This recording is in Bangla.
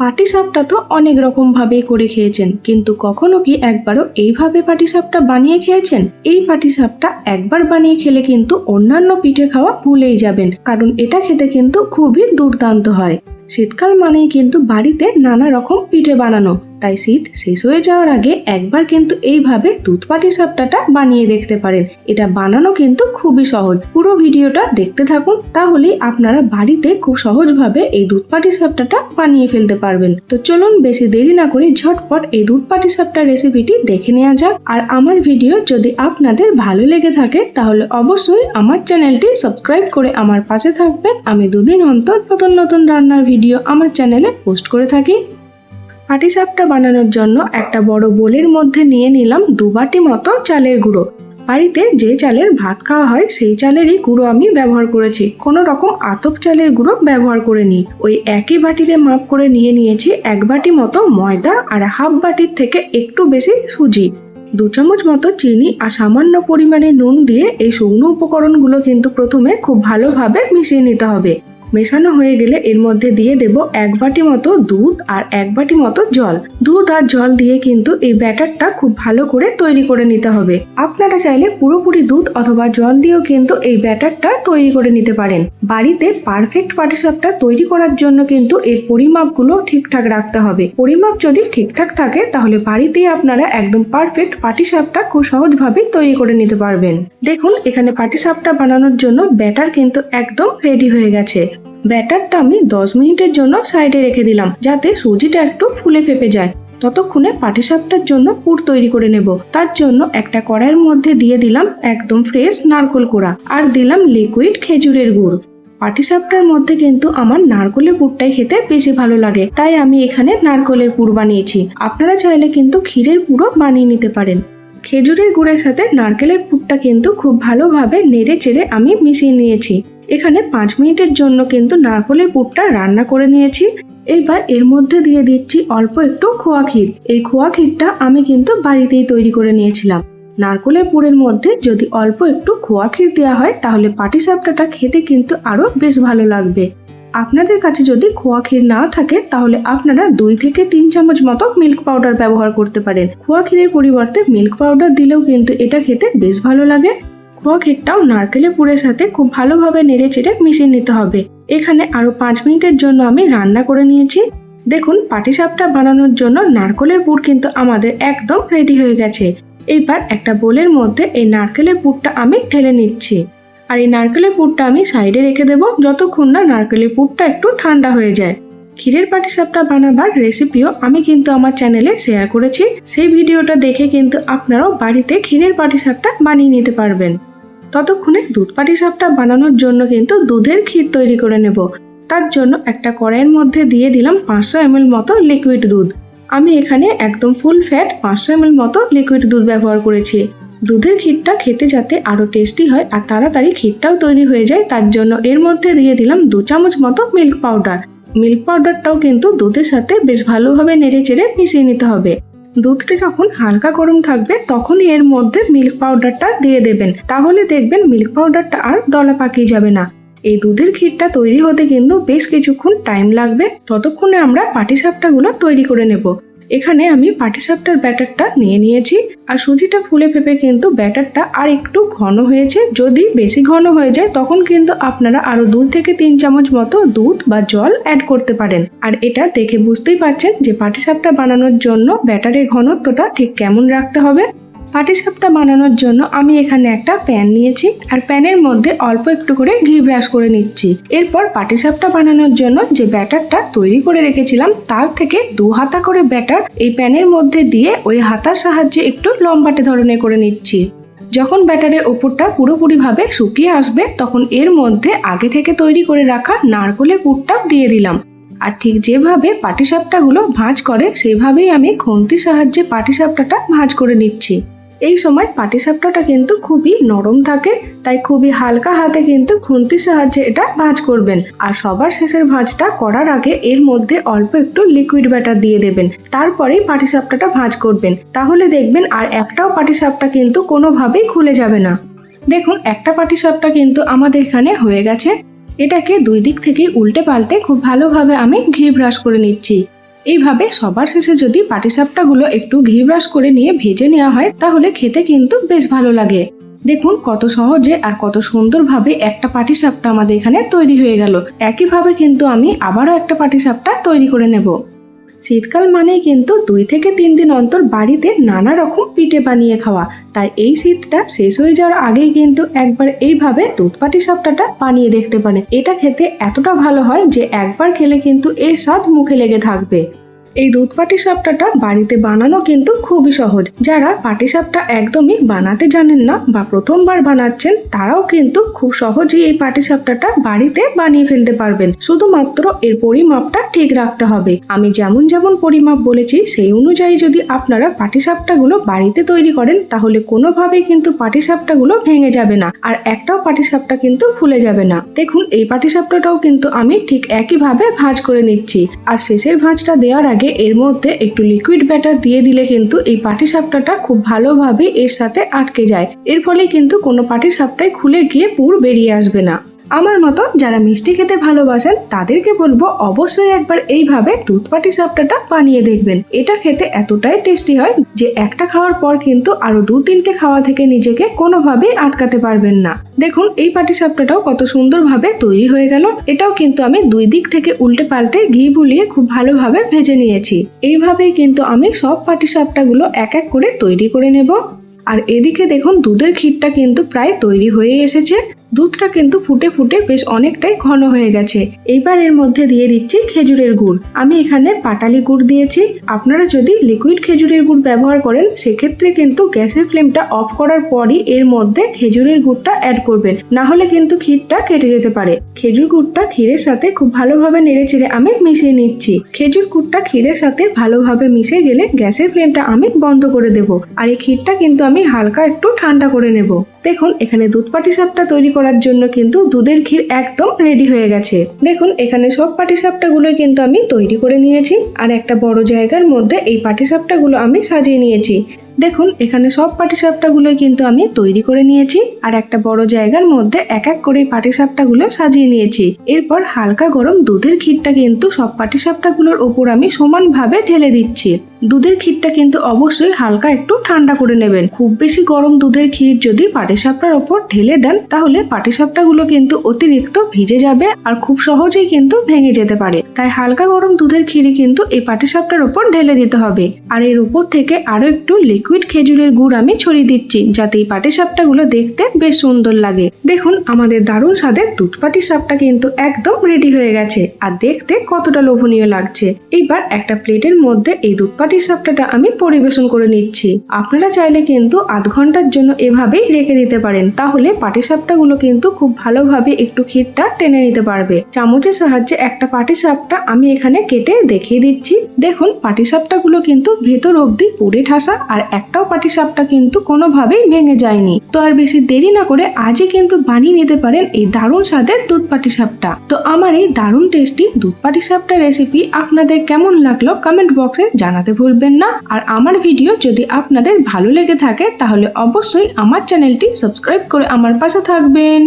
পাটিসাপটা তো অনেক রকম ভাবেই করে খেয়েছেন, কিন্তু কখনো কি একবারও এইভাবে পাটিসাপটা বানিয়ে খেয়েছেন? এই পাটিসাপটা একবার বানিয়ে খেলে কিন্তু অন্যান্য পিঠে খাওয়া ভুলেই যাবেন, কারণ এটা খেতে কিন্তু খুবই দুর্দান্ত হয়। শীতকাল মানেই কিন্তু বাড়িতে নানা রকম পিঠে বানানো তাই শীত শেষ হয়ে যাওয়ার আগে একবার কিন্তু এইভাবে দুধ পাটি সাপটাটা বানিয়ে দেখতে পারেন। এটা বানানো কিন্তু খুবই সহজ। পুরো ভিডিওটা দেখতে থাকুন তাহলেই আপনারা বাড়িতে খুব সহজভাবে এই দুধ পাটি সাপটাটা বানিয়ে ফেলতে পারবেন। তো চলুন বেশি দেরি না করে ঝটপট এই দুধ পাটি সাপটা রেসিপিটি দেখে নেওয়া যাক। আর আমার ভিডিও যদি আপনাদের ভালো লেগে থাকে, তাহলে অবশ্যই আমার চ্যানেলটি সাবস্ক্রাইব করে আমার পাশে থাকবেন। আমি দুদিন অন্তর নতুন নতুন রান্নার ভিডিও আমার চ্যানেলে পোস্ট করে থাকি। পাটিসাপটা বানানোর জন্য একটা বড় বোলের মধ্যে নিয়ে নিলাম দু বাটি মতো চালের গুঁড়ো। বাড়িতে যে চালের ভাত খাওয়া হয়, সেই চালেরই গুঁড়ো আমি ব্যবহার করেছি। কোনো রকম আতপ চালের গুঁড়ো ব্যবহার করে নিই ওই একই বাটিতে মাপ করে নিয়ে নিয়েছি এক বাটি মতো ময়দা আর হাফ বাটির থেকে একটু বেশি সুজি। দু চামচ মতো চিনি আর সামান্য পরিমাণে নুন দিয়ে এই শুকনো উপকরণগুলো কিন্তু প্রথমে খুব ভালোভাবে মিশিয়ে নিতে হবে। মেশানো হয়ে গেলে এর মধ্যে দিয়ে দেব এক বাটি মতো দুধ আর এক বাটি মতো জল। দুধ আর জল দিয়ে কিন্তু এই ব্যাটারটা খুব ভালো করে তৈরি করে নিতে হবে। আপনারা চাইলে পুরোপুরি দুধ অথবা জল দিয়েও কিন্তু এই ব্যাটারটা তৈরি করে নিতে পারেন। বাড়িতে পারফেক্ট পাটিসাপটা তৈরি করার জন্য কিন্তু এর পরিমাপগুলো ঠিকঠাক রাখতে হবে। পরিমাপ যদি ঠিকঠাক থাকে, তাহলে বাড়িতেই আপনারা একদম পারফেক্ট পাটিসাপটা খুব সহজভাবে তৈরি করে নিতে পারবেন। দেখুন, এখানে পাটিসাপটা বানানোর জন্য ব্যাটার কিন্তু একদম রেডি হয়ে গেছে। ব্যাটারটা আমি দশ মিনিটের জন্য সাইডে রেখে দিলাম, যাতে সুজিটা একটু ফুলে ফেপে যায়। ততক্ষণে পাটিসাপটার জন্য পুর তৈরি করে নেব। তার জন্য একটা কড়াইয়ের মধ্যে দিয়ে দিলাম একদম ফ্রেশ নারকোল কোড়া আর দিলাম লিকুইড খেজুরের গুড়। পাটিসাপটার মধ্যে কিন্তু আমার নারকোলের পুরটাই খেতে বেশি ভালো লাগে, তাই আমি এখানে নারকোলের পুর বানিয়েছি। আপনারা চাইলে কিন্তু ক্ষীরের পুরো বানিয়ে নিতে পারেন। খেজুরের গুড়ের সাথে নারকেলের পুরটা কিন্তু খুব ভালোভাবে নেড়ে চেড়ে আমি মিশিয়ে নিয়েছি। এখানে পাঁচ মিনিটের জন্য কিন্তু নারকলের পুরটা রান্না করে নিয়েছি। এইবার এর মধ্যে দিয়ে দিচ্ছি অল্প একটু খোয়া ক্ষীর। এই খোয়া ক্ষীরটা আমি কিন্তু বাড়িতেই তৈরি করে নিয়েছিলাম। নারকলের পুরের মধ্যে যদি অল্প একটু খোয়া ক্ষীর দেওয়া হয়, তাহলে পাটিসাপটাটা খেতে কিন্তু আরও বেশ ভালো লাগবে। আপনাদের কাছে যদি খোয়া ক্ষীর না থাকে, তাহলে আপনারা দুই থেকে তিন চামচ মতো মিল্ক পাউডার ব্যবহার করতে পারেন। খোয়া ক্ষীরের পরিবর্তে মিল্ক পাউডার দিলেও কিন্তু এটা খেতে বেশ ভালো লাগে। ক্ষীরটাও নারকেলের পুরের সাথে খুব ভালোভাবে নেড়ে চেড়ে মিশিয়ে নিতে হবে। এখানে আরও পাঁচ মিনিটের জন্য আমি রান্না করে নিয়েছি। দেখুন পাটিসাপটা বানানোর জন্য নারকেলের পুর কিন্তু আমাদের একদম রেডি হয়ে গেছে। এইবার একটা বোলের মধ্যে এই নারকেলের পুরটা আমি ঢেলে নিচ্ছি। আর এই নারকেলের পুরটা আমি সাইডে রেখে দেবো যতক্ষণ না নারকেলের পুরটা একটু ঠান্ডা হয়ে যায়। ক্ষীরের পাটিসাপটা বানাবার রেসিপিও আমি কিন্তু আমার চ্যানেলে শেয়ার করেছি। সেই ভিডিওটা দেখে কিন্তু আপনারাও বাড়িতে ক্ষীরের পাটিসাপটা বানিয়ে নিতে পারবেন। ততক্ষণে দুধ পাটি সাপটা বানানোর জন্য কিন্তু দুধের ক্ষীর তৈরি করে নেব। তার জন্য একটা কড়াইয়ের মধ্যে দিয়ে দিলাম পাঁচশো এমএল মতো লিকুইড দুধ। আমি এখানে একদম ফুল ফ্যাট পাঁচশো এমএল মতো লিকুইড দুধ ব্যবহার করেছি। দুধের ক্ষীরটা খেতে যাতে আরও টেস্টি হয় আর তাড়াতাড়ি ক্ষীরটাও তৈরি হয়ে যায়, তার জন্য এর মধ্যে দিয়ে দিলাম দু চামচ মতো মিল্ক পাউডার মিল্ক পাউডারটাও কিন্তু দুধের সাথে বেশ ভালোভাবে নেড়ে চেড়ে মিশিয়ে নিতে হবে। দুধটা যখন হালকা গরম থাকবে, তখনই এর মধ্যে মিল্ক পাউডারটা দিয়ে দেবেন। তাহলে দেখবেন মিল্ক পাউডারটা আর দলা পাকিয়ে যাবে না। এই দুধের ক্ষীরটা তৈরি হতে কিন্তু বেশ কিছুক্ষণ টাইম লাগবে। ততক্ষণে আমরা পাটিসাপটাগুলো তৈরি করে নেব। এখানে আমি পাটিসাপটার ব্যাটারটা নিয়ে নিয়েছি। আর সুজিটা ফুলে ফেপে কিন্তু ব্যাটারটা আর একটু ঘন হয়েছে। যদি বেশি ঘন হয়ে যায়, তখন কিন্তু আপনারা আরও দুধ থেকে তিন চামচ মতো দুধ বা জল অ্যাড করতে পারেন। আর এটা দেখে বুঝতেই পারছেন যে পাটিসাপটা বানানোর জন্য ব্যাটারের ঘনত্বটা ঠিক কেমন রাখতে হবে। পাটিসাপটা বানানোর জন্য আমি এখানে একটা প্যান নিয়েছি আর প্যানের মধ্যে অল্প একটু করে ঘি ব্রাশ করে নিচ্ছি। এরপর পাটিসাপটা বানানোর জন্য যে ব্যাটারটা তৈরি করে রেখেছিলাম, তার থেকে দু হাতা করে ব্যাটার এই প্যানের মধ্যে দিয়ে ওই হাতার সাহায্যে একটু লম্বাটে ধরনের করে নিচ্ছি। যখন ব্যাটারের ওপরটা পুরোপুরিভাবে শুকিয়ে আসবে, তখন এর মধ্যে আগে থেকে তৈরি করে রাখা নারকলের পুরটা দিয়ে দিলাম। আর ঠিক যেভাবে পাটিসাপটাগুলো ভাঁজ করে, সেভাবেই আমি খন্তির সাহায্যে পাটিসাপটাটা ভাঁজ করে নিচ্ছি। এই সময় পাটিসাপটাটা কিন্তু খুবই নরম থাকে, তাই খুবই হালকা হাতে কিন্তু খুন্তির সাহায্যে এটা ভাঁজ করবেন। আর সবার শেষের ভাঁজটা করার আগে এর মধ্যে অল্প একটু লিকুইড ব্যাটার দিয়ে দেবেন। তারপরেই পাটিসাপটাটা ভাঁজ করবেন। তাহলে দেখবেন আর একটাও পাটিসাপটা কিন্তু কোনোভাবেই খুলে যাবে না। দেখুন, একটা পাটিসাপটা কিন্তু আমাদের এখানে হয়ে গেছে। এটাকে দুই দিক থেকেই উল্টে পাল্টে খুব ভালোভাবে আমি ঘি ব্রাশ করে নিচ্ছি। এইভাবে সবার শেষে যদি পাটিসাপটাগুলো একটু ঘি ব্রাশ করে নিয়ে ভেজে নেওয়া হয়, তাহলে খেতে কিন্তু বেশ ভালো লাগে। দেখুন কত সহজে আর কত সুন্দরভাবে একটা পাটিসাপটা আমাদের এখানে তৈরি হয়ে গেল। একইভাবে কিন্তু আমি আবারও একটা পাটিসাপটা তৈরি করে নেব। শীতকাল মানেই কিন্তু দুই থেকে তিন দিন অন্তর বাড়িতে নানা রকম পিঠে বানিয়ে খাওয়া। তাই এই শীতটা শেষ হয়ে যাওয়ার আগেই কিন্তু একবার এইভাবে দুধপাটি সাপটাটা বানিয়ে দেখতে পারেন। এটা খেতে এতটা ভালো হয় যে একবার খেলে কিন্তু এর স্বাদ মুখে লেগে থাকবে। এই দুধ পাটিসাপটাটা বাড়িতে বানানো কিন্তু খুবই সহজ। যারা পাটিসাপটা একদমই বানাতে জানেন না বা প্রথমবার বানাচ্ছেন, তারাও কিন্তু খুব সহজেই এই পাটিসাপটাটা বাড়িতে বানিয়ে ফেলতে পারবেন। শুধুমাত্র এর পরিমাপটা ঠিক রাখতে হবে। আমি যেমন যেমন পরিমাপ বলেছি, সেই অনুযায়ী যদি আপনারা পাটিসাপটাগুলো বাড়িতে তৈরি করেন, তাহলে কোনোভাবেই কিন্তু পাটিসাপটাগুলো ভেঙে যাবে না আর একটাও পাটিসাপটা কিন্তু খুলে যাবে না। দেখুন, এই পাটিসাপটাটাও কিন্তু আমি ঠিক একইভাবে ভাঁজ করে নিচ্ছি। আর শেষের ভাঁজটা দেওয়ার আগে এর মধ্যে একটু লিকুইড ব্যাটার দিয়ে দিলে কিন্তু এই পাটি পাটিসাপটাটা খুব ভালোভাবে এর সাথে আটকে যায়। এর ফলে কিন্তু কোনো পাটি সাপটাই খুলে গিয়ে পুর বেরিয়ে আসবে না। আমার মতো যারা মিষ্টি খেতে ভালোবাসেন, তাদেরকে বলব অবশ্যই একবার এইভাবে দুধ পাটি বানিয়ে দেখবেন। এটা খেতে এতটাই টেস্টি হয় যে একটা খাওয়ার পর কিন্তু আরও দু তিনটে খাওয়া থেকে নিজেকে কোনোভাবেই আটকাতে পারবেন না। দেখুন, এই পাটি সাপটাটাও কত সুন্দরভাবে তৈরি হয়ে গেল। এটাও কিন্তু আমি দুই দিক থেকে উল্টে পাল্টে ঘি বুলিয়ে খুব ভালোভাবে ভেজে নিয়েছি। এইভাবেই কিন্তু আমি সব পাটি সাপটাগুলো এক এক করে তৈরি করে নেব। আর এদিকে দেখুন, দুধের ক্ষীরটা কিন্তু প্রায় তৈরি হয়ে এসেছে। দুধটা কিন্তু ফুটে ফুটে বেশ অনেকটাই ঘন হয়ে গেছে। এইবার এর মধ্যে দিয়ে দিচ্ছি খেজুরের গুড়। আমি এখানে পাটালি গুড় দিয়েছি। আপনারা যদি লিকুইড খেজুরের গুড় ব্যবহার করেন, সেক্ষেত্রে কিন্তু গ্যাসের ফ্লেমটা অফ করার পরই এর মধ্যে খেজুরের গুড়টা অ্যাড করবেন। না হলে কিন্তু ক্ষীরটা কেটে যেতে পারে। খেজুর গুড়টা ক্ষীরের সাথে খুব ভালোভাবে নেড়ে চেড়ে আমি মিশিয়ে নিচ্ছি। খেজুর গুড়টা ক্ষীরের সাথে ভালোভাবে মিশে গেলে গ্যাসের ফ্লেমটা আমি বন্ধ করে দেব। আর এই ক্ষীরটা কিন্তু আমি হালকা একটু ঠান্ডা করে নেব। দেখুন, এখানে দুধ পাটি সাপটা তৈরি করার জন্য কিন্তু দুধের ক্ষীর একদম রেডি হয়ে গেছে। দেখুন, এখানে সব পাটি সাপটাগুলো কিন্তু আমি তৈরি করে নিয়েছি। আর একটা বড় জায়গার মধ্যে এই পাটি সাপটাগুলো আমি সাজিয়ে নিয়েছি। দেখুন, এখানে সব পাটিসাপটাগুলোই কিন্তু আমি তৈরি করে নিয়েছি, আর একটা বড় জায়গার মধ্যে এক এক করে পাটিসাপটাগুলো সাজিয়ে নিয়েছি। এরপর হালকা গরম দুধের ক্ষীরটা কিন্তু সব পাটিসাপটাগুলোর ওপর আমি সমানভাবে ঢেলে দিচ্ছি। দুধের ক্ষীরটা কিন্তু অবশ্যই হালকা একটু ঠান্ডা করে নেবেন। খুব বেশি গরম দুধের ক্ষীর যদি পাটিসাপটার ওপর ঢেলে দেন, তাহলে পাটিসাপটাগুলো কিন্তু অতিরিক্ত ভিজে যাবে আর খুব সহজেই কিন্তু ভেঙে যেতে পারে। তাই হালকা গরম দুধের ক্ষীরই কিন্তু এই পাটিসাপটার ওপর ঢেলে দিতে হবে। আর এর উপর থেকে আরও একটু লিকুইড খেজুরের গুড় আমি ছড়িয়ে দিচ্ছি, যাতে এই পাটি পাটিসাপটাগুলো দেখতে বেশ সুন্দর লাগে। দেখুন, আমাদের দারুণ স্বাদের দুধ পাটিসাপটা কিন্তু একদম রেডি হয়ে গেছে, আর দেখতে কতটা লোভনীয় লাগছে। এইবার একটা প্লেটের মধ্যে এই দুধ পাটি সাপটাটা আমি পরিবেশন করে নিচ্ছি। আপনারা চাইলে কিন্তু আধ ঘণ্টার জন্য এভাবেই রেখে দিতে পারেন, তাহলে পাটি সাপটাগুলো কিন্তু খুব ভালোভাবে একটু ক্ষীরটা টেনে নিতে পারবে। চামচের সাহায্যে একটা পাটি সাপটা আমি এখানে কেটে দেখিয়ে দিচ্ছি। দেখুন পাটি সাপটাগুলো কিন্তু ভেতর অবধি পুড়ে ঠাসা, আর একটাও পাটি সাপটা কিন্তু কোনোভাবেই ভেঙে যায়নি। তো আর বেশি দেরি না করে আজই কিন্তু বানিয়ে নিতে পারেন এই দারুণ স্বাদের দুধ পাটি সাপটা তো আমার এই দারুণ টেস্টি দুধ পাটি সাপটা রেসিপি আপনাদের কেমন লাগল কমেন্ট বক্সে জানাতে ভুলবেন না। আর আমার ভিডিও যদি আপনাদের ভালো লেগে থাকে, তাহলে অবশ্যই আমার চ্যানেলটি সাবস্ক্রাইব করে আমার পাশে থাকবেন।